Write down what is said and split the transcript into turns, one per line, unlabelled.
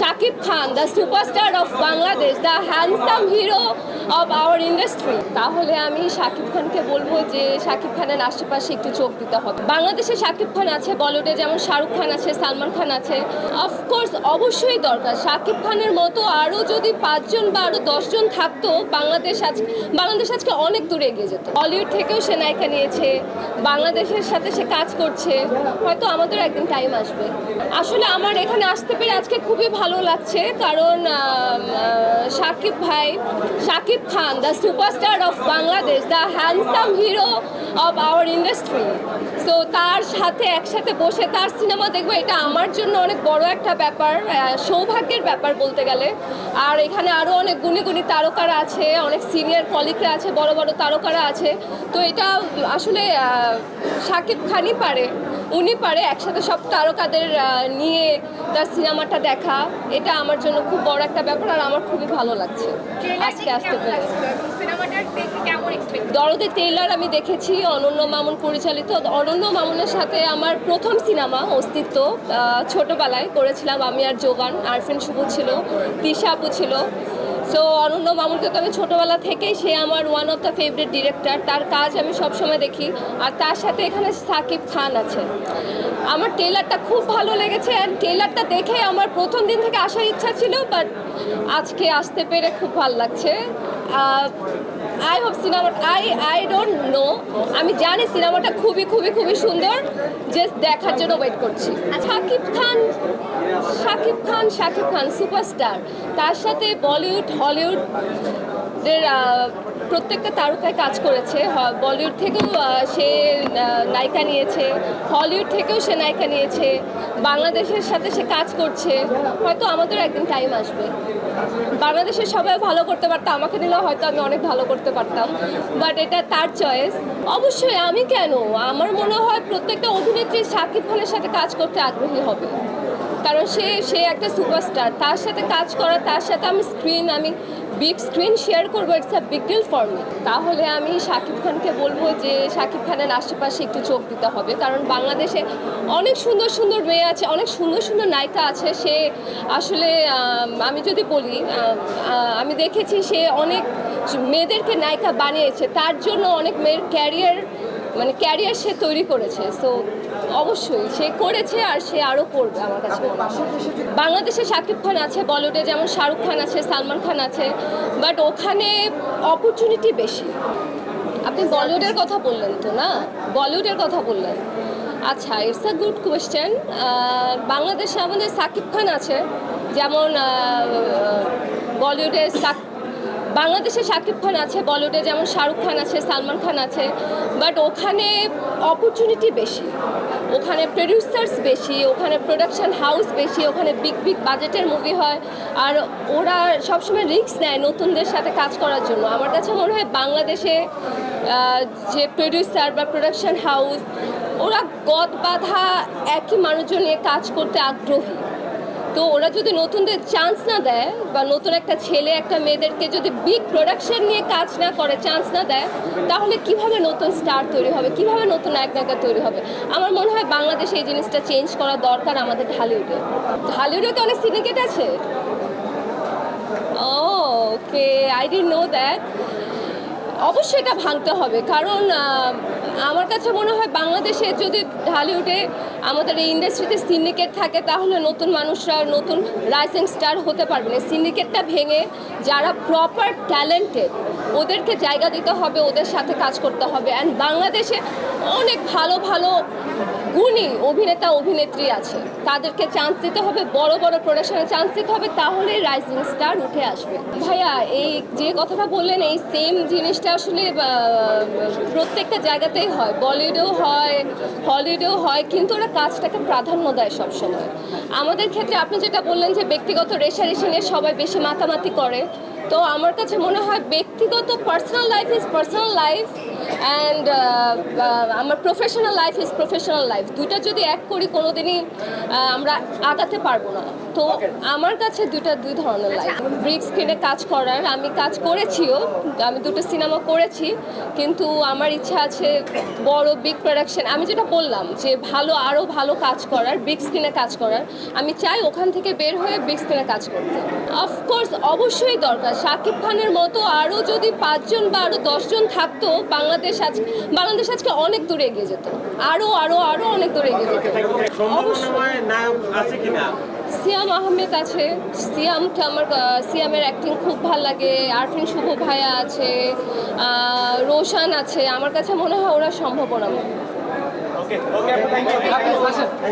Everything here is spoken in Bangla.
Shakib Khan the superstar of Bangladesh the handsome hero of our industry তাহলে আমি শাকিব খানকে বলব যে শাকিব খানের আশেপাশে একটু চোখ দিতে হবে। বাংলাদেশে শাকিব খান আছে বলিউডে, যেমন শাহরুখ খান আছে, সালমান খান আছে। অফকোর্স অবশ্যই দরকার। শাকিব খানের মতো আরও যদি পাঁচজন বা আরও দশজন থাকতো, বাংলাদেশ আজ বাংলাদেশ আজকে অনেক দূরে এগিয়ে যেত। বলিউড থেকেও সে নায়িকা নিয়েছে। বাংলাদেশের সাথে সে কাজ করছে। হয়তো আমাদের একদিন টাইম আসবে। আসলে আমার এখানে আসতে পেরে আজকে খুবই ভালো লাগছে, কারণ শাকিব ভাই Shakib Khan the superstar of Bangladesh the handsome hero of our industry so তার সাথে একসাথে বসে তার সিনেমা দেখব, এটা আমার জন্য অনেক বড় একটা ব্যাপার সৌভাগ্যের ব্যাপার বলতে গেলে। আর এখানে আরও অনেক গুণী গুণী তারকারা আছে, অনেক সিনিয়র কলিগরা আছে, বড় বড় তারকারা আছে। তো এটা আসলে শাকিব খানই পারে। উনি পারে একসাথে সব তারকাদের নিয়ে তার সিনেমাটা দেখা। এটা আমার জন্য খুব বড় একটা ব্যাপার আর আমার খুবই ভালো লাগছে। আজকে আসতে পেরে। দরদে টেইলার আমি দেখেছি অনন্য মামুন পরিচালিত। অনন্য মামুনের সাথে আমার প্রথম সিনেমা অস্তিত্ব ছোটবেলায় করেছিলাম আমি আর জোগান। আরফিন শুভ ছিল তিশা আপু ছিল। সো অনন্য মামুনকে তো আমি ছোটোবেলা থেকেই সে আমার one of the favourite director তার কাজ আমি সবসময় দেখি। আর তার সাথে এখানে সাকিব খান আছে। আমার টেলারটা খুব ভালো লেগেছে অ্যান্ড টেলারটা দেখে আমার প্রথম দিন থেকে আসার ইচ্ছা ছিল বাট আজকে আসতে পেরে খুব ভালো লাগছে। I hope cinema I I don't know আমি জানি সিনেমাটা খুবই খুবই খুবই সুন্দর। যে দেখার জন্য ওয়েট করছি। শাকিব খান শাকিব খান শাকিব খান সুপারস্টার তার সাথে বলিউড হলিউড প্রত্যেকটা তারকায় কাজ করেছে। বলিউড থেকেও সে নায়িকা নিয়েছে। হলিউড থেকেও সে নায়িকা নিয়েছে। বাংলাদেশের সাথে সে কাজ করছে। হয়তো আমাদের একদিন টাইম আসবে। বাংলাদেশের সবাই ভালো করতে পারতো, আমাকে নিলেও হয়তো আমি অনেক ভালো করতে পারতাম। বাট এটা তার চয়েস অবশ্যই আমি কেন? আমার মনে হয় প্রত্যেকটা অভিনেত্রী শাকিব খানের সাথে কাজ করতে আগ্রহী হবে। কারণ সে সে একটা সুপারস্টার তার সাথে কাজ করা, তার সাথে আমি স্ক্রিন আমি বিগ স্ক্রিন শেয়ার করব it's a big deal for me তাহলে আমি শাকিব খানকে বলব যে, শাকিব খানের আশেপাশে একটু চোখ দিতে হবে। কারণ বাংলাদেশে অনেক সুন্দর সুন্দর মেয়ে আছে, অনেক সুন্দর সুন্দর নায়িকা আছে। সে আসলে, আমি যদি বলি, আমি দেখেছি সে অনেক মেয়েদেরকে নায়িকা বানিয়েছে। তার জন্য অনেক মেয়ের ক্যারিয়ার মানে ক্যারিয়ার সে তৈরি করেছে। সো অবশ্যই, সে করেছে আর সে আরও করবে আমার কাছে। বাংলাদেশে শাকিব খান আছে বলিউডে, যেমন শাহরুখ খান আছে, সালমান খান আছে, বাট ওখানে অপরচুনিটি বেশি। আপনি বলিউডের কথা বললেন তো না? বলিউডের কথা বললেন। আচ্ছা ইটস আ গুড কোয়েশ্চেন বাংলাদেশে আমাদের সাকিব খান আছে, যেমন বলিউডে সাক বাংলাদেশে শাকিব খান আছে, বলিউডে যেমন শাহরুখ খান আছে, সালমান খান আছে বাট ওখানে অপরচুনিটি বেশি। ওখানে প্রডিউসার্স বেশি, ওখানে প্রোডাকশন হাউস বেশি, ওখানে বিগ বিগ বাজেটের মুভি হয়, আর ওরা সবসময় রিস্ক নেয় নতুনদের সাথে কাজ করার জন্য। আমার কাছে মনে হয় বাংলাদেশে যে প্রডিউসার বা প্রোডাকশন হাউস ওরা গদ বাঁধা একই মানুষজন নিয়ে কাজ করতে আগ্রহী। তো ওরা যদি নতুনদের চান্স না দেয় বা নতুন একটা ছেলে, একটা মেয়েদেরকে যদি বিগ প্রোডাকশন নিয়ে কাজ না করে চান্স না দেয়, তাহলে কীভাবে নতুন স্টার তৈরি হবে? কীভাবে নতুন নায়ক নায়িকা তৈরি হবে? আমার মনে হয় বাংলাদেশে এই জিনিসটা চেঞ্জ করা দরকার আমাদের ঢালিউডে। ঢালিউডে তো অনেক সিন্ডিকেট আছে। ও ওকে আই ডি নো দ্যাট অবশ্যই এটা ভাঙতে হবে, কারণ আমার কাছে মনে হয় বাংলাদেশে যদি ঢালিউডে আমাদের এই ইন্ডাস্ট্রিতে সিন্ডিকেট থাকে, তাহলে নতুন মানুষরা, নতুন রাইজিং স্টার হতে পারবে না। সিন্ডিকেটটা ভেঙে যারা প্রপার ট্যালেন্টেড ওদেরকে জায়গা দিতে হবে, ওদের সাথে কাজ করতে হবে। অ্যান্ড বাংলাদেশে অনেক ভালো ভালো গুণী অভিনেতা, অভিনেত্রী আছে তাদেরকে চান্স দিতে হবে, বড় বড় প্রোডাকশনে চান্স দিতে হবে, তাহলে রাইজিং স্টার উঠে আসবে। ভাইয়া, এই যে কথাটা বললেন, এই সেম জিনিসটা আসলে প্রত্যেকটা জায়গাতেই হয়। বলিউডেও হয়, হলিউডেও হয়, কিন্তু ওরা কাজটাকে প্রাধান্য দেয় সবসময়। আমাদের ক্ষেত্রে আপনি যেটা বললেন যে ব্যক্তিগত রেশারেশি নিয়ে সবাই বেশি মাতামাতি করে তো আমার কাছে মনে হয় ব্যক্তিগত personal life is personal life and আমার professional life is professional life দুইটা যদি এক করি কোনো দিনই আমরা আগাতে পারব না। তো আমার কাছে দুটা দুই ধরনের লাইফ ব্রিক স্ক্রিনে কাজ করার আমি কাজ করেছিও আমি দুটো সিনেমা করেছি কিন্তু আমার ইচ্ছা আছে বড় বিগ প্রোডাকশন আমি যেটা বললাম যে ভালো আরও ভালো কাজ করার বিগ স্ক্রিনে কাজ করার আমি চাই ওখান থেকে বের হয়ে বিগ স্ক্রিনে কাজ করতে। অফকোর্স অবশ্যই দরকার। শাকিব খানের মতো আরও যদি পাঁচজন বা আরও দশজন থাকতো বাংলাদেশ আজ বাংলাদেশ আজকে অনেক দূরে এগিয়ে যেত। আরও আরও আরও অনেক দূরে এগিয়ে যেত।
আছে কিনা?
সিয়াম আহমেদ আছে। সিয়ামকে আমার সিয়ামের অ্যাক্টিং খুব ভালো লাগে। আরফিন শুভ ভাইয়া আছে। রোশান আছে। আমার কাছে মনে হয় ওরা সম্ভাবনা